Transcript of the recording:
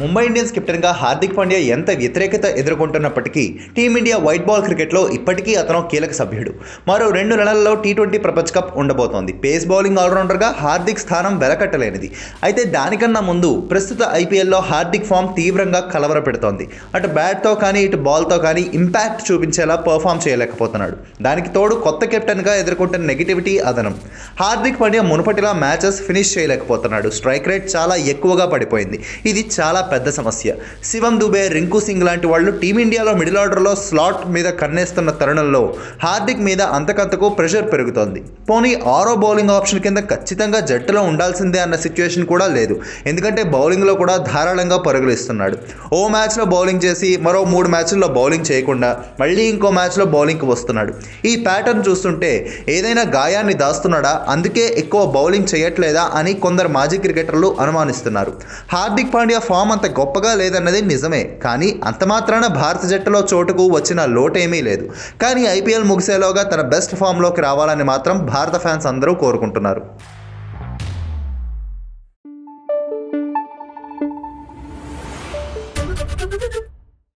Mumbai Indians కెప్టెన్గా హార్దిక్ పాండ్యా ఎంత వ్యతిరేకత ఎదుర్కొంటున్నప్పటికీ టీమిండియా వైట్ బాల్ క్రికెట్లో ఇప్పటికీ అతను కీలక సభ్యుడు. మరో రెండు నెలల్లో టీ ట్వంటీ ప్రపంచ కప్ ఉండబోతోంది. పేస్ బౌలింగ్ ఆల్రౌండర్గా హార్దిక్ స్థానం వెలకట్టలేనిది. అయితే దానికన్నా ముందు ప్రస్తుత ఐపీఎల్లో హార్దిక్ ఫామ్ తీవ్రంగా కలవరపెడుతోంది. అటు బ్యాట్తో కానీ ఇటు బాల్తో కానీ ఇంపాక్ట్ చూపించేలా పర్ఫామ్ చేయలేకపోతున్నాడు. దానికి తోడు కొత్త కెప్టెన్గా ఎదుర్కొంటున్న నెగిటివిటీ అదనం. హార్దిక్ పాండ్యా మునుపటిలా మ్యాచెస్ ఫినిష్ చేయలేకపోతున్నాడు. స్ట్రైక్ రేట్ చాలా ఎక్కువగా పడిపోయింది. ఇది చాలా పెద్ద సమస్య. శివం దుబే రింకు సింగ్ లాంటి వాళ్ళు టీమిండియాలో మిడిల్ ఆర్డర్లో స్లాట్ మీద కన్నేస్తున్న తరుణంలో హార్దిక్ మీద అంతకంతకు ప్రెషర్ పెరుగుతోంది. పోనీ ఆరో బౌలింగ్ ఆప్షన్ కింద ఖచ్చితంగా జట్టులో ఉండాల్సిందే అన్న సిచ్యువేషన్ కూడా లేదు. ఎందుకంటే బౌలింగ్లో కూడా ధారాళంగా పరుగులు ఇస్తున్నాడు ఓ మ్యాచ్లో బౌలింగ్ చేసి మరో మూడు మ్యాచ్ల్లో బౌలింగ్ చేయకుండా మళ్ళీ ఇంకో మ్యాచ్లో బౌలింగ్కి వస్తున్నాడు. ఈ ప్యాటర్న్ చూస్తుంటే ఏదైనా గాయాన్ని దాస్తున్నాడా? అందుకే ఎక్కువ బౌలింగ్ చేయట్లేదా అని కొందరు మాజీ క్రికెటర్లు అనుమానిస్తున్నారు. హార్దిక్ పాండ్యా ఫామ్ అంత గొప్పగా లేదన్నది నిజమే. కానీ అంత మాత్రాన భారత జట్టులో చోటుకు వచ్చిన లోటేమీ లేదు. కానీ ఐపీఎల్ ముగిసేలోగా తన బెస్ట్ ఫామ్లోకి రావాలని మాత్రం భారత ఫ్యాన్స్ అందరూ కోరుకుంటున్నారు.